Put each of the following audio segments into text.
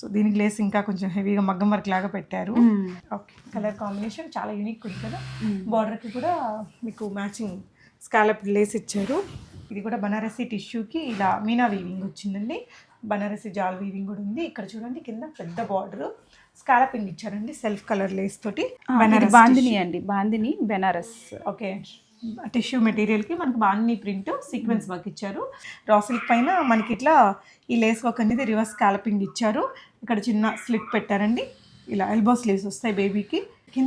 So దీనికి lace ఇంకా కొంచెం హెవీగా మగ్గం వర్క్ లాగా పెట్టారు. ఓకే కలర్ కాంబినేషన్ చాలా యూనిక్ ఉంది కదా. బార్డర్కి కూడా మీకు మ్యాచింగ్ స్కాలప్ లేస్ ఇచ్చారు. ఇది కూడా బనారసి టిష్యూకి ఇలా మీనా వీవింగ్ వచ్చిందండి. బనారసి జాల్ వీవింగ్ కూడా ఉంది. ఇక్కడ చూడండి కింద పెద్ద బార్డర్ స్కాలపింగ్ ఇచ్చారండి సెల్ఫ్ కలర్ లేస్ తోటి బనారస్ బాందిని అండి బాందిని బెనారస్ ఓకే టిష్యూ మెటీరియల్కి మనకి బాగుంది ప్రింట్ సీక్వెన్స్ వర్క్ ఇచ్చారు. రా సిల్క్ పైన మనకి ఇట్లా ఈ లేస్ వర్క్ అనేది రివర్స్ స్కాలపింగ్ ఇచ్చారు. ఇక్కడ చిన్న స్లిట్ పెట్టారండి. ఇలా ఎల్బో స్లీవ్స్ వస్తాయి బేబీకి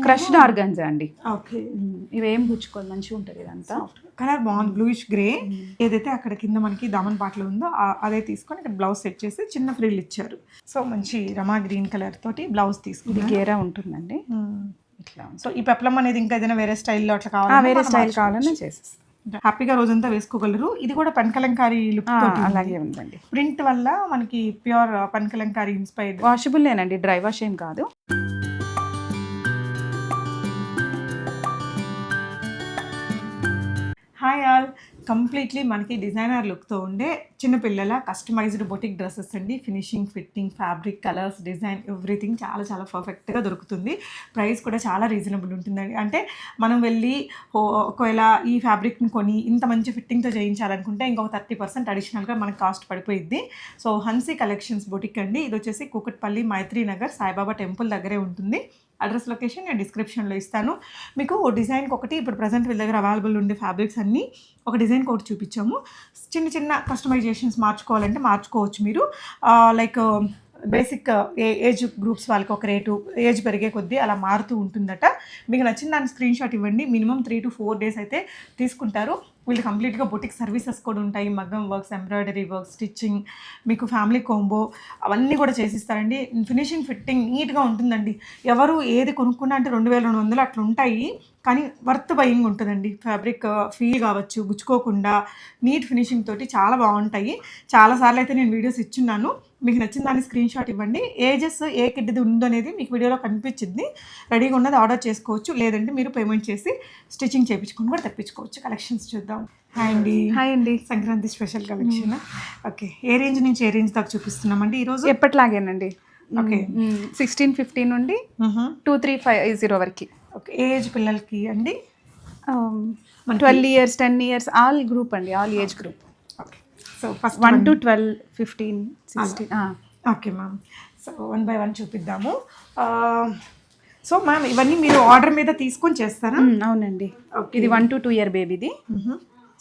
క్రష్డ్ ఆర్గంజా అండి. Okay hmm. ఇవేం పుచ్చుకోదు మంచిగా ఉంటుంది ఇదంతా. కలర్ బాగుంది బ్లూయిష్ గ్రే ఏదైతే అక్కడ కింద మనకి దామన్ పాటలో ఉందో అదే తీసుకొని ఇక్కడ బ్లౌజ్ సెట్ చేసి చిన్న ఫ్రిల్ ఇచ్చారు. సో మంచి రమా గ్రీన్ కలర్ తోటి బ్లౌజ్ తీసుకుంది గేరా ఉంటుందండి. ఇట్లా. సో ఈ పెప్లం అనేది ఇంకా ఏదైనా వేరే స్టైల్లో అట్లా కావాలి వేరే స్టైల్ కావాలన్నా చేసేస్తాం. హ్యాపీగా రోజంతా వేసుకోగలరు. ఇది కూడా పనకలంకారీ లుక్ అలాగే ఉందండి. ప్రింట్ వల్ల మనకి ప్యూర్ పనకలంకారీ ఇన్స్పైర్డ్ వాషబుల్లేనండి డ్రై వాష్ ఏం కాదు. హాయ్ ఆల్ కంప్లీట్లీ మనకి డిజైనర్ లుక్తో ఉండే చిన్నపిల్లల కస్టమైజ్డ్ బొటిక్ డ్రెస్సెస్ అండి. Finishing fitting fabric colours design everything చాలా చాలా పర్ఫెక్ట్గా దొరుకుతుంది. ప్రైస్ కూడా చాలా రీజనబుల్ ఉంటుందండి. అంటే మనం వెళ్ళి ఒకవేళ ఈ ఫ్యాబ్రిక్ని కొని ఇంత మంచి ఫిట్టింగ్తో చేయించాలనుకుంటే ఇంకొక థర్టీ పర్సెంట్ అడిషనల్గా మనకి కాస్ట్ పడిపోయిద్ది. సో హన్సీ కలెక్షన్స్ బొటిక్ అండి. ఇది వచ్చేసి కూకట్పల్లి మైత్రి నగర్ సాయిబాబా టెంపుల్ దగ్గరే ఉంటుంది. అడ్రస్ లొకేషన్ నేను డిస్క్రిప్షన్లో ఇస్తాను. మీకు డిజైన్కి ఒకటి ఇప్పుడు ప్రజెంట్ వీళ్ళ దగ్గర అవైలబుల్ ఉండే ఫ్యాబ్రిక్స్ అన్నీ ఒక డిజైన్కి ఒకటి చూపించాము. చిన్న చిన్న కస్టమైజ్ కస్టమైజేషన్స్ మార్చుకోవాలంటే మార్చుకోవచ్చు మీరు. లైక్ బేసిక్ ఏజ్ గ్రూప్స్ వాళ్ళకి ఒక రేటు ఏజ్ పెరిగే కొద్దీ అలా మారుతూ ఉంటుందట. మీకు నచ్చిన దాని స్క్రీన్ షాట్ ఇవ్వండి. Minimum three to four days అయితే తీసుకుంటారు. వీళ్ళు కంప్లీట్గా బొటిక్ సర్వీసెస్ కూడా ఉంటాయి. మగ్గం వర్క్స్ ఎంబ్రాయిడరీ వర్క్ స్టిచ్చింగ్ మీకు ఫ్యామిలీ కోంబో అవన్నీ కూడా చేసిస్తారండి. ఫినిషింగ్ ఫిట్టింగ్ నీట్గా ఉంటుందండి. ఎవరు ఏది కొనుక్కున్నా అంటే రెండు వేల రెండు వందలు అట్లా ఉంటాయి. కానీ వర్త్ బయింగ్ ఉంటుందండి. ఫ్యాబ్రిక్ ఫీల్ కావచ్చు గుచ్చుకోకుండా నీట్ ఫినిషింగ్ తోటి చాలా బాగుంటాయి. చాలాసార్లు అయితే నేను వీడియోస్ ఇచ్చున్నాను. మీకు నచ్చిన దాన్ని స్క్రీన్ షాట్ ఇవ్వండి. ఏజెస్ ఏ కిడ్ది ఉందో అనేది మీకు వీడియోలో కనిపించింది. రెడీగా ఉన్నది ఆర్డర్ చేసుకోవచ్చు. లేదంటే మీరు పేమెంట్ చేసి స్టిచ్చింగ్ చేయించుకొని కూడా తెప్పించుకోవచ్చు. కలెక్షన్స్ చూద్దాం. హాయ్ అండి. హాయ్ అండి. సంక్రాంతి స్పెషల్ కలెక్షన్ ఓకే ఏ రేంజ్ నుంచి ఏ రేంజ్ దాకా చూపిస్తున్నామండి ఈరోజు? ఎప్పట్లాగేనండి. ఓకే సిక్స్టీన్ ఫిఫ్టీన్ నుండి టూ త్రీ ఫైవ్ జీరో వరకు. ఓకే ఏజ్ పిల్లలకి అండి? Twelve years ten years all group అండి. All age group so first one to twelve fifteen sixteen okay ma'am so one by one చూపిద్దాము. So ma'am ఇవన్నీ మీరు order మీద తీసుకొని చేస్తారా? అవునండి. Okay. ఇది వన్ టు టూ ఇయర్ బేబీది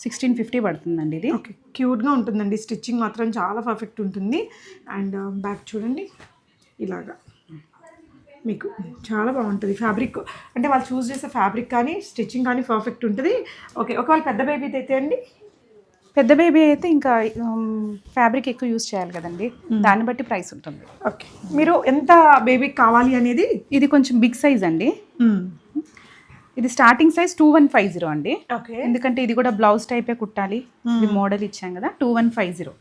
సిక్స్టీన్ ఫిఫ్టీ పడుతుందండి ఇది. ఓకే క్యూట్గా ఉంటుందండి. స్టిచ్చింగ్ మాత్రం చాలా పర్ఫెక్ట్ ఉంటుంది. అండ్ బ్యాక్ చూడండి. ఇలాగా. మీకు చాలా బాగుంటుంది. ఫ్యాబ్రిక్ అంటే వాళ్ళు చూస్ చేసే ఫ్యాబ్రిక్ కానీ స్టిచ్చింగ్ కానీ పర్ఫెక్ట్ ఉంటుంది. ఓకే ఒకవేళ పెద్ద బేబీ అయితే అండి? పెద్ద బేబీ అయితే ఇంకా ఫ్యాబ్రిక్ ఎక్కువ యూస్ చేయాలి కదండి. దాన్ని బట్టి ప్రైస్ ఉంటుంది. ఓకే. మీరు ఎంత బేబీకి కావాలి అనేది? ఇది కొంచెం బిగ్ సైజ్ అండి. ఇది starting size two one five zero అండి. ఓకే. ఎందుకంటే ఇది కూడా బ్లౌజ్ టైపే కుట్టాలి. ఇది మోడల్ ఇచ్చాం కదా two one five zero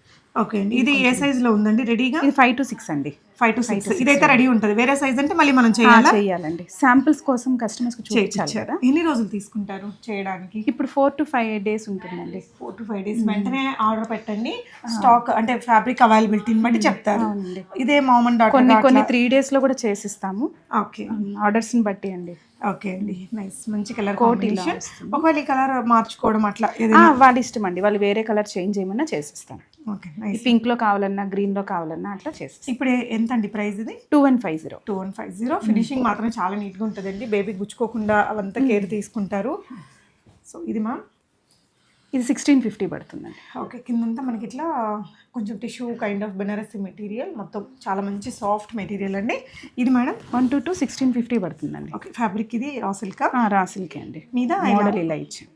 okay అండి. ఇది ఏ సైజులో ఉందండి? రెడీగా ఇది ఫైవ్ టు సిక్స్ అండి. ఫైవ్ టు సిక్స్ ఇదైతే రెడీ ఉంటుంది. వేరే సైజ్ అంటే మళ్ళీ మనం చేయాలా? చేయాలండి. శాంపిల్స్ కోసం కస్టమర్స్ చూపించాలి కదా. ఎన్ని రోజులు తీసుకుంటారు చేయడానికి? ఇప్పుడు ఫోర్ టు ఫైవ్ డేస్ ఉంటుందండి. ఫోర్ టు ఫైవ్ డేస్ వెంటనే ఆర్డర్ పెట్టండి. స్టాక్ అంటే ఫ్యాబ్రిక్ అవైలబిలిటీని బట్టి చెప్తారు. ఇదే మామన్ డాట్ కొన్ని కొన్ని త్రీ డేస్లో కూడా చేసిస్తాము. ఓకే ఆర్డర్స్ని బట్టి అండి. ఓకే అండి. నైస్. మంచి కలర్ కోట్ ఇలా కాంబినేషన్. వస్తుంది. ఒకవేళ ఈ కలర్ మార్చుకోవడం అట్లా వాళ్ళ ఇష్టం అండి. వాళ్ళు వేరే కలర్ చేంజ్ చేయమన్నా చేసిస్తాం ఓకే నైస్. పింక్లో కావాలన్నా గ్రీన్లో కావాలన్నా అట్లా చేసిస్తాం ఇప్పుడు ఎంత అండి ప్రైస్ ఇది? Two one five zero. Two one five zero. Finishing మాత్రం చాలా నీట్గా ఉంటుందండి. బేబీ గుచ్చుకోకుండా అవంతా కేర్ తీసుకుంటారు. సో ఇది మా ఇది సిక్స్టీన్ ఫిఫ్టీ పడుతుందండి. ఓకే కిందంతా మనకి ఇట్లా కొంచెం tissue kind of Banarasi material మొత్తం చాలా మంచి సాఫ్ట్ మెటీరియల్ అండి. ఇది madam? One to two sixteen fifty పడుతుందండి. ఓకే ఫ్యాబ్రిక్ ఇది రా సిల్క్ ఆ, రాసిల్కే అండి. మీద మోడల్ ఇలా ఇచ్చాం.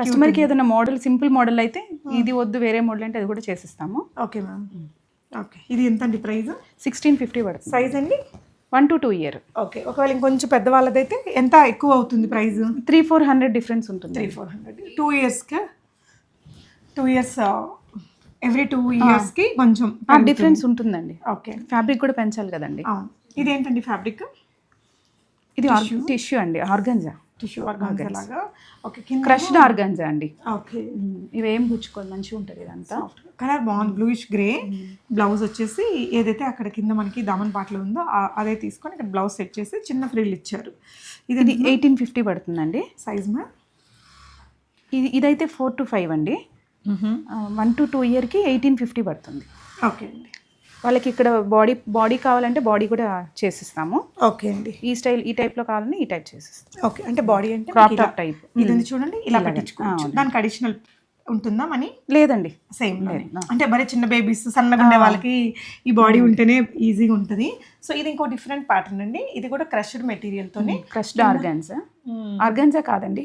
కస్టమర్కి ఏదైనా మోడల్ సింపుల్ మోడల్ అయితే ఇది వద్దు వేరే మోడల్ అంటే అది కూడా చేసిస్తాము. Okay ma'am. ఓకే ఇది ఎంత అండి ప్రైస్ సిక్స్టీన్ ఫిఫ్టీ పడుతుంది. సైజ్ అండి? One to two year okay ఒకవేళ ఇంకొంచెం పెద్దవాళ్ళదైతే ఎంత ఎక్కువ అవుతుంది price three four hundred difference ఉంటుంది. త్రీ ఫోర్ హండ్రెడ్ టూ ఇయర్స్కి టూ ఇయర్స్ ఎవ్రీ టూ ఇయర్స్కి కొంచెం డిఫరెన్స్ ఉంటుందండి. ఓకే ఫ్యాబ్రిక్ కూడా పెంచాలి కదండి. ఇదేంటండి ఫ్యాబ్రిక్ ఇది టిష్యూ అండి ఆర్గంజా టిష్యూ ఆర్గాన్స్ లాగా ఓకే క్రష్డ్ ఆర్గన్జా అండి. ఓకే ఇవేం పుచ్చుకోదు మంచిగా ఉంటుంది ఇదంతా. కలర్ బాగుంది బ్లూయిష్ గ్రే బ్లౌజ్ వచ్చేసి ఏదైతే అక్కడ కింద మనకి దమన్ పాటలు ఉందో అదే తీసుకొని ఇక్కడ బ్లౌజ్ సెట్ చేసి చిన్న ఫ్రిల్ ఇచ్చారు. ఇది ఇది ఎయిటీన్ ఫిఫ్టీ పడుతుందండి. సైజ్ మ్యామ్ ఇది ఇదైతే ఫోర్ టు ఫైవ్ అండి. వన్ టు టూ ఇయర్కి ఎయిటీన్ ఫిఫ్టీ పడుతుంది. ఓకే అండి. వాళ్ళకి ఇక్కడ బాడీ బాడీ కావాలంటే బాడీ కూడా చేసిస్తాము. ఓకే అండి. ఈ స్టైల్ ఈ టైప్లో కావాలని ఈ టైప్ చేసిస్తాం ఓకే అంటే బాడీ అంటే క్రాప్ టాప్ టైప్ ఇది ఉంది చూడండి ఇలా పెట్టించుకోవచ్చు. దానికి అడిషనల్ ఉంటుందా మనీ? లేదండి. సేమ్ అంటే మరి చిన్న బేబీస్ సన్నగా ఉండే వాళ్ళకి ఈ బాడీ ఉంటేనే ఈజీగా ఉంటుంది. సో ఇది ఇంకో డిఫరెంట్ ప్యాటర్న్ అండి. ఇది కూడా క్రష్డ్ మెటీరియల్ తోని క్రష్డ్ ఆర్గన్జా ఆర్గన్జా కాదండి.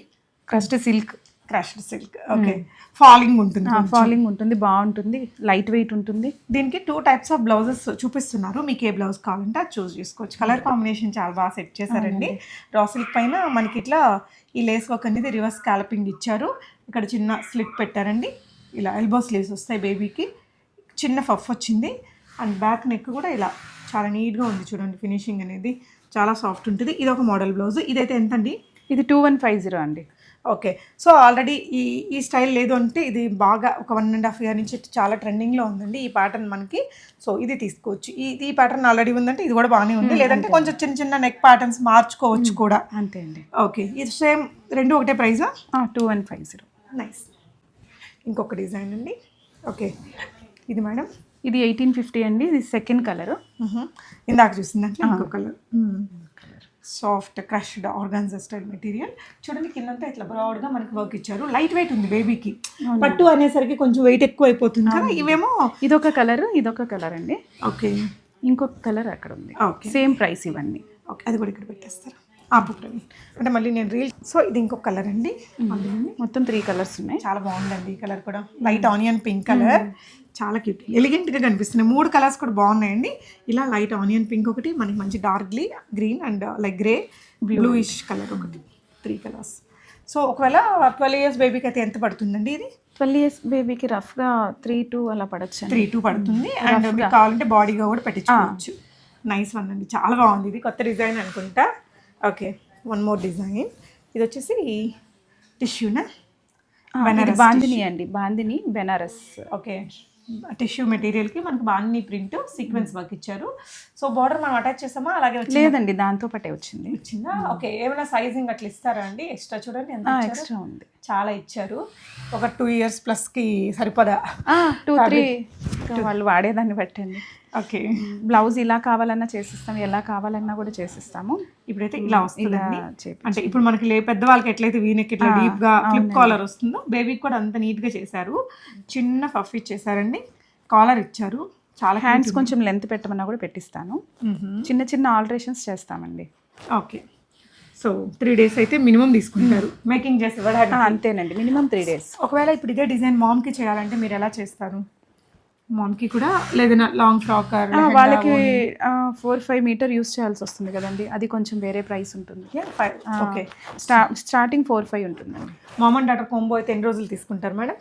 Crushed silk crushed silk. Okay. Falling ఉంటుంది ఫాలింగ్ ఉంటుంది బాగుంటుంది లైట్ వెయిట్ ఉంటుంది. దీనికి టూ టైప్స్ ఆఫ్ బ్లౌజెస్ చూపిస్తున్నారు. మీకు ఏ బ్లౌజ్ కావాలంటే అది చూస్ చేసుకోవచ్చు. కలర్ కాంబినేషన్ చాలా బాగా సెట్ చేశారండి. రా సిల్క్ పైన మనకి ఇట్లా ఈ లేస్ వర్క్ అనేది రివర్స్ స్కాలపింగ్ ఇచ్చారు. ఇక్కడ చిన్న స్లిట్ పెట్టారండి. ఇలా ఎల్బో స్లీవ్స్ వస్తాయి బేబీకి చిన్న ఫఫ్ వచ్చింది. అండ్ బ్యాక్ నెక్ కూడా ఇలా చాలా నీట్గా ఉంది చూడండి ఫినిషింగ్ అనేది. చాలా సాఫ్ట్ ఉంటుంది. ఇది ఒక మోడల్ బ్లౌజ్ ఇదైతే ఎంత అండి ఇది టూ వన్ ఫైవ్ జీరో అండి. ఓకే. సో ఆల్రెడీ ఈ ఈ స్టైల్ లేదు అంటే ఇది బాగా ఒక వన్ అండ్ హాఫ్ ఇయర్ నుంచి చాలా ట్రెండింగ్లో ఉందండి ఈ ప్యాటర్న్ మనకి. సో ఇది తీసుకోవచ్చు. ఈ ఈ ప్యాటర్న్ ఆల్రెడీ ఉందంటే ఇది కూడా బాగానే ఉంది. లేదంటే కొంచెం చిన్న చిన్న నెక్ ప్యాటర్న్స్ మార్చుకోవచ్చు కూడా. అంతే అండి. ఓకే. ఇది సేమ్ రెండు ఒకటే ప్రైజా two one five zero. Nice. ఇంకొక డిజైన్ అండి. ఓకే. ఇది మేడం? ఇది ఎయిటీన్ ఫిఫ్టీ అండి. ఇది సెకండ్ కలర్. ఇందాక చూసిందంటే ఇంకో colour. Soft crushed organza style material. చూడండి కిందంతా ఇట్లా బ్రాడ్గా మనకి వర్క్ ఇచ్చారు. లైట్ వెయిట్ ఉంది బేబీకి పట్టు అనేసరికి కొంచెం వెయిట్ ఎక్కువ అయిపోతుంది కదా ఇవేమో ఇదొక కలర్ ఇదొక కలర్ అండి. ఓకే ఇంకొక కలర్ అక్కడ ఉంది. ఓకే సేమ్ ప్రైస్ ఇవన్నీ. ఓకే అది కూడా ఇక్కడ పెట్టేస్తారు? ప్రవీణ్ అంటే మళ్ళీ నేను రీల్ సో ఇది ఇంకొక కలర్ అండి. మొత్తం త్రీ కలర్స్ ఉన్నాయి. చాలా బాగుందండి ఈ కలర్ కూడా. లైట్ ఆనియన్ పింక్ కలర్ చాలా క్యూట్ ఎలిగెంట్గా కనిపిస్తున్నాయి. మూడు కలర్స్ కూడా బాగున్నాయండి. ఇలా లైట్ ఆనియన్ పింక్ ఒకటి మనకి మంచి darkly green and like grey bluish colour ఒకటి. త్రీ కలర్స్ సో ఒకవేళ ట్వెల్వ్ ఇయర్స్ బేబీకి అయితే ఎంత పడుతుందండి ఇది? ట్వెల్వ్ ఇయర్స్ బేబీకి రఫ్గా త్రీ టూ అలా పడచ్చు త్రీ టూ పడుతుంది. అండ్ మీకు కావాలంటే బాడీగా కూడా పెట్టించుకోవచ్చు. నైస్ వన్ అండి. చాలా బాగుంది ఇది. కొత్త డిజైన్ అనుకుంటా. ఓకే వన్ మోర్ డిజైన్ ఇది వచ్చేసి టిష్యూనా ఇది బాందిని అండి బాందిని బెనారస్. ఓకే టిష్యూ మెటీరియల్కి మనకు బాగుంది ప్రింట్ సీక్వెన్స్ వర్క్ ఇచ్చారు. సో బార్డర్ మనం అటాచ్ చేసామా? అలాగే లేదండి దాంతో పాటే వచ్చింది. వచ్చిందా? ఓకే ఏమైనా సైజింగ్ అట్లా ఇస్తారా అండి? ఎక్స్ట్రా చూడండి ఎంత? ఎక్స్ట్రా ఉంది. చాలా ఇచ్చారు. ఒక టూ ఇయర్స్ ప్లస్కి సరిపడా. టూ త్రీ వాళ్ళు వాడేదాన్ని బట్టండి ఓకే. బ్లౌజ్ ఇలా కావాలన్నా చేసిస్తాం ఎలా కావాలన్నా కూడా చేసిస్తాము. ఇప్పుడైతే ఇలా వస్తుందండి. చేపి అంటే ఇప్పుడు మనకి లే పెద్దవాళ్ళకి ఎట్లయితే వీనెక్ ఇట్లా డీప్గా ఫ్లిప్ కాలర్ వస్తుందో బేబీకి కూడా అంత నీట్గా చేశారు. చిన్న ఫఫ్ ఇచ్చేసారండి. కాలర్ ఇచ్చారు. చాలా హ్యాండ్స్ కొంచెం లెంత్ పెట్టమన్నా కూడా పెట్టిస్తాను. చిన్న చిన్న ఆల్టరేషన్స్ చేస్తామండి. ఓకే. సో త్రీ డేస్ అయితే మినిమం తీసుకుంటారు. మేకింగ్ చేసి అంతేనండి. మినిమం త్రీ డేస్ ఒకవేళ ఇప్పుడు ఇదే డిజైన్ మామ్కి చేయాలంటే మీరు ఎలా చేస్తారు? మామ్కి కూడా లేదన్నా లాంగ్ ఫ్రాక్ వాళ్ళకి ఫోర్ ఫైవ్ మీటర్ యూస్ చేయాల్సి వస్తుంది కదండి. అది కొంచెం వేరే ప్రైస్ ఉంటుంది. ఓకే స్టా స్టార్టింగ్ ఫోర్ ఫైవ్ ఉంటుందండి. మామ్ అండ్ డాటర్ కాంబో అయితే ఎన్ని రోజులు తీసుకుంటారు మేడం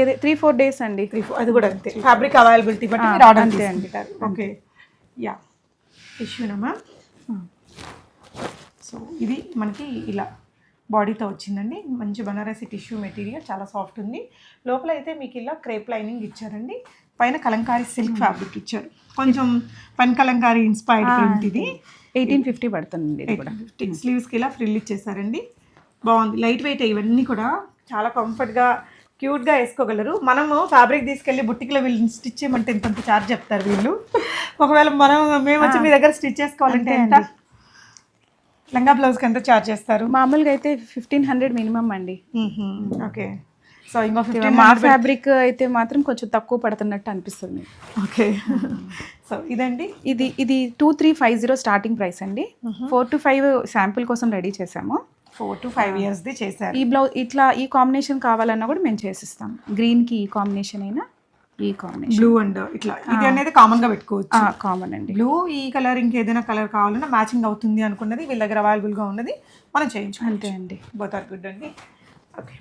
ఏది? త్రీ ఫోర్ డేస్ అండి. త్రీ ఫోర్ అది కూడా అంతే. ఫ్యాబ్రిక్ అవైలబిలిటీ బట్టి మీరు ఆర్డర్ తీసుకుంటారు. ఓకే యా టిష్యూనమ్మా సో ఇది మనకి ఇలా. బాడీతో వచ్చిందండి. మంచి బనారసి టిష్యూ మెటీరియల్ చాలా సాఫ్ట్ ఉంది. లోపల అయితే మీకు ఇలా క్రేప్ లైనింగ్ ఇచ్చారండి. పైన కలంకారీ సిల్క్ ఫ్యాబ్రిక్ ఇచ్చారు. కొంచెం పని కలంకారీ ఇన్స్పైర్డ్ ప్రింట్ ఇది. ఎయిటీన్ ఫిఫ్టీ పడుతుంది స్లీవ్స్కి ఇలా ఫ్రిల్ ఇచ్చేసారండి. బాగుంది. లైట్ వెయిట్ ఇవన్నీ కూడా చాలా కంఫర్ట్గా క్యూట్గా వేసుకోగలరు. మనము ఫ్యాబ్రిక్ తీసుకెళ్ళి బుట్టికలో వీళ్ళు స్టిచ్ చేయమంటే ఇంత చార్జ్ చెప్తారు వీళ్ళు. ఒకవేళ మనం మేము వచ్చి మీ దగ్గర స్టిచ్ చేసుకోవాలంటే ఎంత? లంగా బ్లౌజ్కి ఎంత చార్జ్ చేస్తారు? మామూలుగా అయితే ఫిఫ్టీన్ హండ్రెడ్ మినిమం అండి. ఓకే. సో ఇంకో ఫిఫ్టీన్ మా ఫ్యాబ్రిక్ అయితే మాత్రం కొంచెం తక్కువ పడుతున్నట్టు అనిపిస్తుంది. ఓకే. సో ఇదండి? ఇది ఇది two three five zero starting price అండి. ఫోర్ టు ఫైవ్ శాంపుల్ కోసం రెడీ చేసాము ఫోర్ టు ఫైవ్ ఇయర్స్ది చేశారు. ఈ బ్లౌజ్ ఇట్లా ఈ కాంబినేషన్ కావాలన్నా కూడా మేము చేసిస్తాం. గ్రీన్కి ఈ కాంబినేషన్ అయినా. ఈ కాంబినేషన్ బ్లూ అండ్ ఇట్లా. ఇది అనేది కామన్గా పెట్టుకోవచ్చు. కామన్ అండి. బ్లూ ఈ కలర్ ఇంకేదైనా కలర్ కావాలన్నా మ్యాచింగ్ అవుతుంది అనుకున్నది వీళ్ళ దగ్గర అవైలబుల్గా ఉన్నది మనం చేయించు అంతే అండి. బోత్ ఆర్ గుడ్ అండి. ఓకే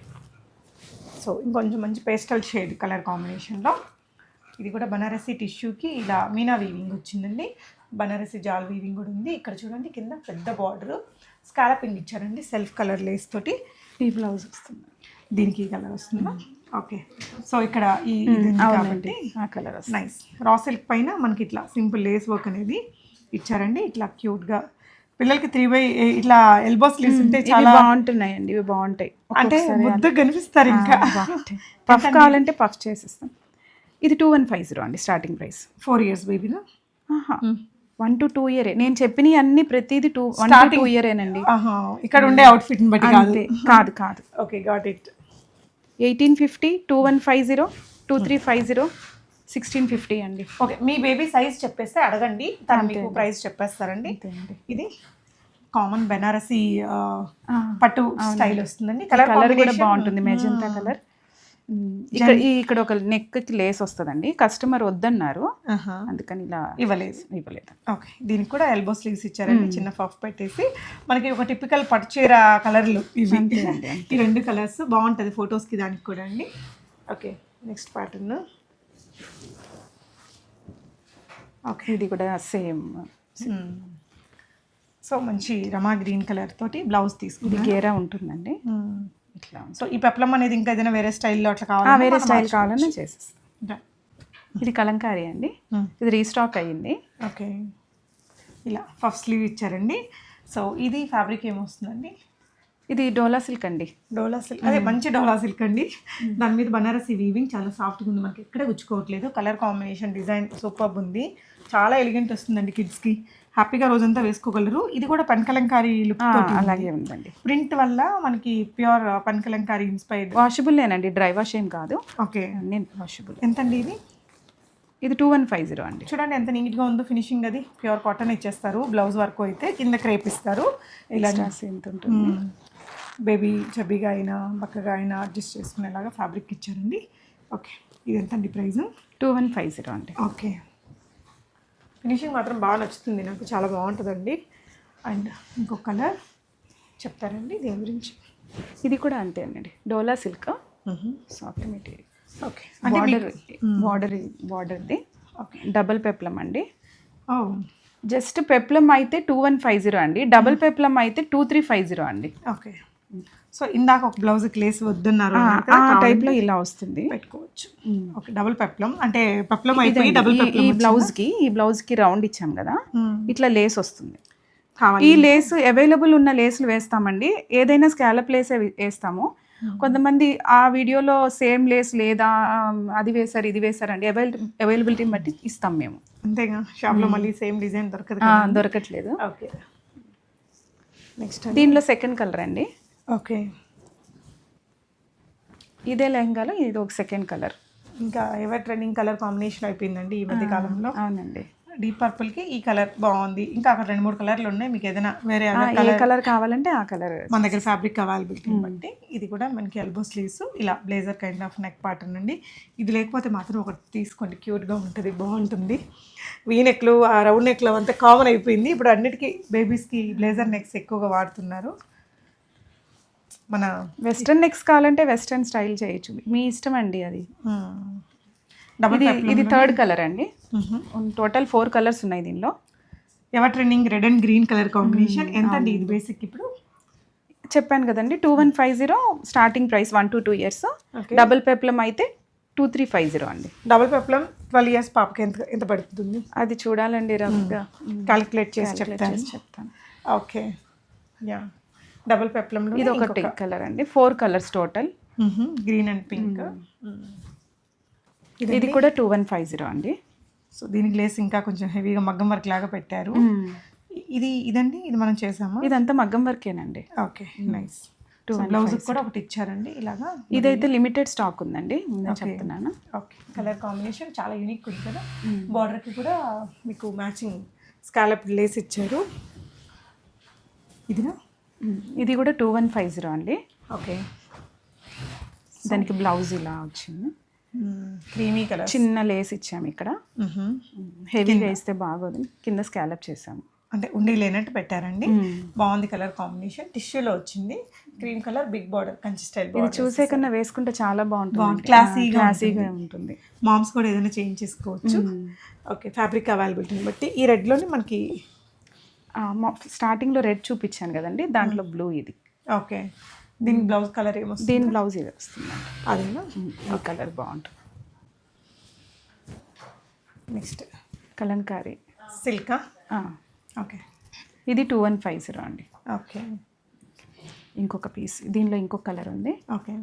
సో ఇంకొంచెం మంచి పేస్టల్ షేడ్ కలర్ కాంబినేషన్లో ఇది కూడా బనారసి టిష్యూకి ఇలా మీనా వీవింగ్ వచ్చిందండి. బనారసి జాల్ వీవింగ్ కూడా ఉంది. ఇక్కడ చూడండి కింద పెద్ద బార్డర్ స్కాలపింగ్ ఇచ్చారండి సెల్ఫ్ కలర్ లేస్ తోటి. ఈ బ్లౌజ్ వస్తుంది. దీనికి ఈ కలర్ వస్తుందా? ఓకే సో ఇక్కడ ఈ కాబట్టి ఆ కలర్ నైస్ రా సిల్క్ పైన మనకి ఇట్లా సింపుల్ లేస్ వర్క్ అనేది ఇచ్చారండి. ఇట్లా క్యూట్గా పిల్లలకి త్రీ బై ఇట్లా ఎల్బో స్లీవ్స్ ఉంటే చాలా బాగుంటున్నాయండి. ఇవి బాగుంటాయి. అంటే ముద్ద కనిపిస్తారు ఇంకా. పఫ్ కావాలంటే పఫ్ చేసిస్తాం. ఇది టూ వన్ ఫైవ్ జీరో అండి స్టార్టింగ్ ప్రైస్ ఫోర్ ఇయర్స్ బేబీనా వన్ టు టూ ఇయర్ నేను చెప్పిన అన్ని ప్రతిదీ టూ వన్ టు ఇయరేనండి ఆహా ఇక్కడ ఉండే అవుట్ఫిట్ని బట్టి కాదు. కాదు కాదు. Okay got it eighteen fifty two one five zero two three five zero sixteen fifty అండి. ఓకే మీ బేబీ సైజ్ చెప్పేస్తే అడగండి. తను మీకు ప్రైస్ చెప్పేస్తారండి. ఇది కామన్ బెనారసి పట్టు స్టైల్ వస్తుందండి. కలర్ కలర్ కూడా బాగుంటుంది మెజంతా కలర్. ఇక్కడ ఇక్కడ ఒక నెక్కి లేస్ వస్తుందండి. కస్టమర్ వద్దన్నారు. అందుకని ఇలా ఇవ్వలేదు. ఇవ్వలేదు. ఓకే. దీనికి కూడా ఎల్బో స్లీవ్స్ ఇచ్చారండి. చిన్న పఫ్ పెట్టేసి మనకి ఒక టిపికల్ పట్టు చీర కలర్లు ఇవి. ఈ రెండు కలర్స్ బాగుంటుంది ఫొటోస్కి దానికి కూడా అండి. ఓకే. Next pattern. ఓకే. ఇది కూడా సేమ్. సో మంచి రమా గ్రీన్ కలర్ తోటి బ్లౌజ్ తీసుకుంది గేరా ఉంటుందండి. ఇట్లా. సో ఈ పెప్లం అనేది ఇంకా ఏదైనా వేరే స్టైల్లో అట్లా కావాలి వేరే స్టైల్ కావాలన్నా చేసేస్తాం. ఇది కలంకారీ అండి. ఇది రీస్టాక్ అయ్యింది. ఓకే. ఇలా ఫస్ట్ స్లీవ్ ఇచ్చారండి. సో ఇది ఫ్యాబ్రిక్ ఏమొస్తుందండి? ఇది డోలా సిల్క్ అండి. డోలా సిల్క్. అదే మంచి డోలా సిల్క్ అండి. దాని మీద బనారసి వీవింగ్ చాలా సాఫ్ట్గా ఉంది. మనకి ఎక్కడ గుచ్చుకోవట్లేదు. కలర్ కాంబినేషన్ డిజైన్ సూపర్ ఉంది. చాలా ఎలిగెంట్ వస్తుందండి కిడ్స్కి. హ్యాపీగా రోజంతా వేసుకోగలరు. ఇది కూడా పనకలంకారీ లుక్ అలాగే ఉందండి. ప్రింట్ వల్ల మనకి ప్యూర్ పనకలంకారీ ఇన్స్పైర్డ్. వాషబుల్నేనండి డ్రై వాష్ ఏం కాదు. ఓకే. అన్నీ వాషబుల్ ఎంతండి ఇది? ఇది టూ వన్ ఫైవ్ జీరో అండి. చూడండి ఎంత నీట్గా ఉందో ఫినిషింగ్ అది. ప్యూర్ కాటన్ ఇచ్చేస్తారు. బ్లౌజ్ వర్క్ అయితే కింద క్రేప్ ఇస్తారు. ఇలా ఎంత ఉంటుంది. బేబీ చబ్బీగా అయినా బక్కగా అయినా అడ్జస్ట్ చేసుకునేలాగా ఫ్యాబ్రిక్ ఇచ్చారండి. ఓకే. ఇది ఎంతండి price two one five zero అండి. ఓకే. ఫినిషింగ్ మాత్రం బాగా నచ్చుతుంది. నాకు చాలా బాగుంటుందండి. అండ్ ఇంకొక కలర్ చెప్తారండి దీని గురించి. ఇది కూడా అంతే అండి. Dola silk. Soft material okay. Border border బార్డర్ది okay. Double peplum అండి. జస్ట్ పెప్లం అయితే టూ వన్ ఫైవ్ జీరో అండి. డబల్ పెప్లం అయితే టూ త్రీ ఫైవ్ జీరో అండి. ఓకే. సో ఇందాక ఒక బ్లౌజ్ క్లేస్ వద్దన్నారు కావాలి. టైప్లో ఇలా వస్తుంది. పెట్టుకోవచ్చు. ఓకే డబుల్ పెప్లం అంటే పెప్లం అయిపోయి డబుల్ ఈ- బ్లౌజ్కి ఈ బ్లౌజ్కి రౌండ్ ఇచ్చాం కదా ఇట్లా లేస్ వస్తుంది. ఈ లేస్ అవైలబుల్ ఉన్న లేస్లు వేస్తామండి. ఏదైనా స్కాలప్ లేస్ వేస్తాము. కొంతమంది ఆ వీడియోలో సేమ్ లేస్ లేదా అది వేశారు ఇది వేశారండి. అవైల అవైలబిలిటీని బట్టి ఇస్తాం మేము. అంతేగా షాప్లో మళ్ళీ సేమ్ డిజైన్ దొరకదు దొరకట్లేదు. ఓకే. నెక్స్ట్ దీనిలో సెకండ్ కలర్ అండి. ఓకే. ఇదే లెహంగాలో ఇది ఒక సెకండ్ కలర్. ఇంకా ఎవర్ ట్రెండింగ్ కలర్ కాంబినేషన్ అయిపోయిందండి ఈ మధ్య కాలంలో. అవునండి. డీప్ పర్పుల్కి ఈ కలర్ బాగుంది. ఇంకా అక్కడ రెండు మూడు కలర్లు ఉన్నాయి. మీకు ఏదైనా వేరే ఏ కలర్ కావాలంటే ఆ కలర్ మన దగ్గర ఫ్యాబ్రిక్ అవైలబిలిటీ బట్టి ఇది కూడా మనకి ఎల్బో స్లీవ్స్ ఇలా blazer kind of neck pattern అండి. ఇది లేకపోతే మాత్రం ఒకటి తీసుకోండి. క్యూట్గా ఉంటుంది బాగుంటుంది. వీ నెక్లు ఆ రౌండ్ నెక్లు అంతా కామన్ అయిపోయింది. ఇప్పుడు అన్నిటికీ బేబీస్కి బ్లేజర్ నెక్స్ ఎక్కువగా వాడుతున్నారు. మన వెస్ట్రన్ నెక్స్ కావాలంటే వెస్ట్రన్ స్టైల్ చేయొచ్చు. మీ ఇష్టం అండి అది. ఇది ఇది థర్డ్ కలర్ అండి. టోటల్ ఫోర్ కలర్స్ ఉన్నాయి దీనిలో. Ever trending red and green colour combination? ఎంత అండి? ఇది బేసిక్ ఇప్పుడు? చెప్పాను కదండి two one five zero starting price one to two years double peplum అయితే టూ త్రీ ఫైవ్ జీరో అండి. డబుల్ పెప్లం ట్వెల్వ్ ఇయర్స్ పాపకి ఎంత ఎంత పడుతుంది? అది చూడాలండి రఫ్గా. క్యాలిక్యులేట్ చేసి చెప్తాను. చెప్తాను. ఓకే యా డబుల్ పెప్లంలో ఇది ఒకటి కలర్ అండి. Four colours total green and pink. ఇది కూడా టూ వన్ ఫైవ్ జీరో అండి. సో దీనికి లేస్ ఇంకా కొంచెం హెవీగా మగ్గం వర్క్ లాగా పెట్టారు. ఇది ఇదండి? ఇది మనం చేసామా? ఇదంతా మగ్గం వర్కేనండి ఓకే నైస్ బ్లౌజ్ కూడా ఒకటి ఇచ్చారండి ఇలాగా ఇదైతే లిమిటెడ్ స్టాక్ ఉందండి చెప్తున్నాను. ఓకే కలర్ కాంబినేషన్ చాలా యూనిక్ ఉంది కదా. బార్డర్కి కూడా మీకు మ్యాచింగ్ స్కాలప్ లేస్ ఇచ్చారు. ఇదినా? ఇది కూడా టూ వన్ ఫైవ్ జీరో అండి. ఓకే. దానికి బ్లౌజ్ ఇలా వచ్చింది. క్రీమీ కలర్ చిన్న లేస్ ఇచ్చాము ఇక్కడ. హెవీగా వేస్తే బాగోదు. కింద స్కాలప్ చేసాము అంటే ఉండి లేనట్టు పెట్టారండి. బాగుంది కలర్ కాంబినేషన్. టిష్యూలో వచ్చింది. Green colour big border Kanchi style ఇది చూసే కన్నా వేసుకుంటే చాలా బాగుంటుంది. బాగుంది. క్లాసీగా ఉంటుంది. మామ్స్ కూడా ఏదైనా చేంజ్ చేసుకోవచ్చు. ఓకే ఫ్యాబ్రిక్ అవైలబిలిటీని బట్టి ఈ రెడ్లోనే మనకి స్టార్టింగ్లో రెడ్ చూపించాను కదండి దాంట్లో బ్లూ ఇది. ఓకే. దీని బ్లౌజ్ కలర్ ఏమొస్తుంది? దీని బ్లౌజ్ ఇది వస్తుంది. అదేనా? ఈ కలర్ బాగుంటుంది. నెక్స్ట్ కలంకారీ. సిల్కా ఆ, ఓకే. ఇది టూ వన్ ఫైవ్ జీరో అండి. ఓకే. ఇంకొక పీస్ దీనిలో ఇంకొక కలర్ ఉంది. ఓకే.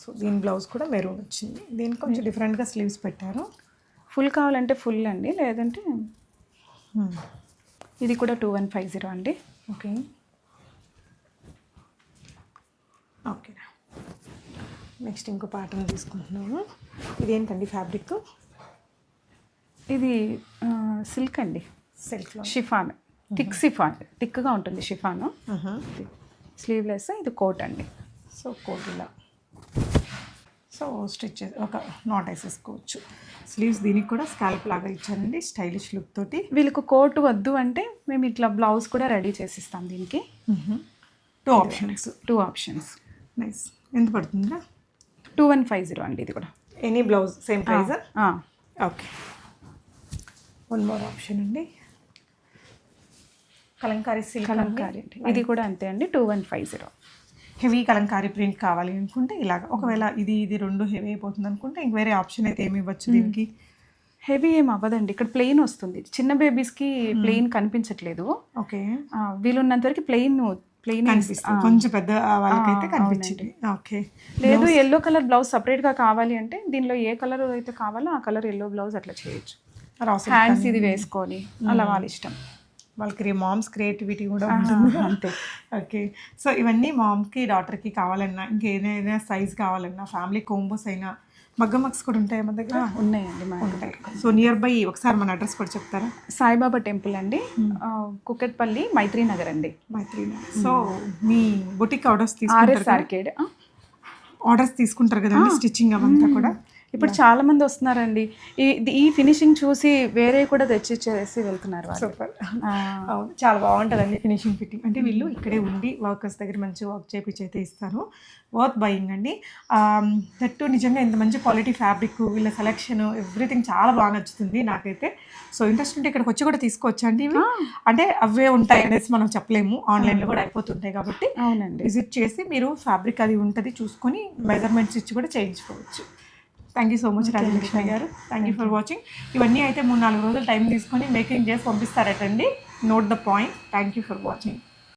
సో దీని బ్లౌజ్ కూడా మెరూన్ వచ్చింది. దీనికి కొంచెం డిఫరెంట్గా స్లీవ్స్ పెట్టారు. ఫుల్ కావాలంటే ఫుల్ అండి లేదంటే ఇది కూడా టూ వన్ ఫైవ్ జీరో అండి. ఓకే. ఓకే. నెక్స్ట్ ఇంకో ప్యాటర్న్ తీసుకుంటున్నాము ఇదేంటండి ఫ్యాబ్రిక్? ఇది సిల్క్ అండి. సిల్క్లో. షిఫాన్. థిక్ సిఫాన్ థిక్గా ఉంటుంది షిఫాన్. స్లీవ్లెస్ ఇది కోట్ అండి. సో కోట్ ఇలా. సో స్టిచ్ ఒక నాట్ వేసేసుకోవచ్చు. స్లీవ్స్ దీనికి కూడా స్కాల్ప్ లాగా ఇచ్చారండి స్టైలిష్ లుక్ తోటి. వీళ్ళకు కోట్ వద్దు అంటే మేము ఇట్లా బ్లౌజ్ కూడా రెడీ చేసిస్తాం దీనికి. Two options two options nice ఎంత పడుతుందా టూ వన్ ఫైవ్ జీరో అండి ఇది కూడా. ఎనీ బ్లౌజ్ సేమ్ ప్రైస్ ఆ, ఓకే వన్ మోర్ ఆప్షన్ అండి. కలంకారీ సిల్క్ కలంకారీ అండి. ఇది కూడా అంతే అండి two one five zero heavy kalamkari print కావాలి అనుకుంటే ఇలాగ. ఒకవేళ ఇది ఇది రెండు హెవీ అయిపోతుంది అనుకుంటే ఇంక వేరే ఆప్షన్ అయితే ఏమి ఇవ్వచ్చు దీనికి? హెవీ ఏం అవ్వదండి. ఇక్కడ ప్లెయిన్ వస్తుంది. చిన్న బేబీస్కి ప్లెయిన్ కనిపించట్లేదు. ఓకే. వీలున్నంత వరకు ప్లెయిన్ ప్లెయిన్ కనిపిస్తుంది. కొంచెం పెద్ద వాళ్ళకైతే కనిపించింది. ఓకే. లేదు ఎల్లో కలర్ బ్లౌజ్ సపరేట్గా కావాలి అంటే దీనిలో ఏ కలర్ అయితే కావాలో ఆ కలర్ ఎల్లో బ్లౌజ్ అట్లా చేయొచ్చు. రాసు హ్యాండ్స్ ఇది వేసుకొని అలా వాళ్ళ ఇష్టం. వాళ్ళకి మామ్స్ క్రియేటివిటీ కూడా ఉంటుంది అంతే. ఓకే సో ఇవన్నీ మామ్కి డాటర్కి కావాలన్నా ఇంకేదైనా సైజ్ కావాలన్నా ఫ్యామిలీ కోంబోస్ అయినా మగ్గమక్స్ కూడా ఉంటాయి మన దగ్గర? ఉన్నాయండి మా ఉంటాయి. సో నియర్ బై ఒకసారి మన అడ్రస్ కూడా చెప్తారా? సాయిబాబా టెంపుల్ అండి. ఆ, కుక్కట్పల్లి మైత్రి నగర్ అండి మైత్రి సో మీ బొటిక్ ఆర్డర్స్ ఆర్ఎస్ తీసుకుంటారు ఆర్కేడ్ ఆర్డర్స్ తీసుకుంటారు కదండి స్టిచ్చింగ్ అవంతా కూడా? ఇప్పుడు చాలా మంది వస్తున్నారండి. ఈ ఈ ఫినిషింగ్ చూసి వేరే కూడా తెచ్చి చేసి వెళ్తున్నారు సూపర్. చాలా బాగుంటుందండి ఫినిషింగ్ ఫిట్టింగ్ అంటే వీళ్ళు ఇక్కడే ఉండి వర్కర్స్ దగ్గర మంచి వర్క్ చేపించి అయితే ఇస్తారు. వర్త్ బయింగ్ అండి. దట్టు నిజంగా ఇంత మంచి క్వాలిటీ ఫ్యాబ్రిక్ వీళ్ళ సెలెక్షన్ ఎవ్రీథింగ్ చాలా బాగా నచ్చుతుంది నాకైతే. సో ఇంట్రెస్ట్ ఉంటే ఇక్కడికి వచ్చి కూడా తీసుకోవచ్చు అండి ఇవి? అంటే అవే ఉంటాయి అనేసి మనం చెప్పలేము. ఆన్లైన్లో కూడా అయిపోతుంటాయి కాబట్టి అవునండి. విజిట్ చేసి మీరు ఫ్యాబ్రిక్ అది ఉంటుంది చూసుకొని మెజర్మెంట్స్ ఇచ్చి కూడా చేయించుకోవచ్చు. Thank you so much Rajalakshmi గారు. థ్యాంక్ యూ ఫర్ వాచింగ్ ఇవన్నీ అయితే మూడు నాలుగు రోజులు టైం తీసుకొని మేకింగ్ చేసి పంపిస్తారటండి. Note the point thank you for watching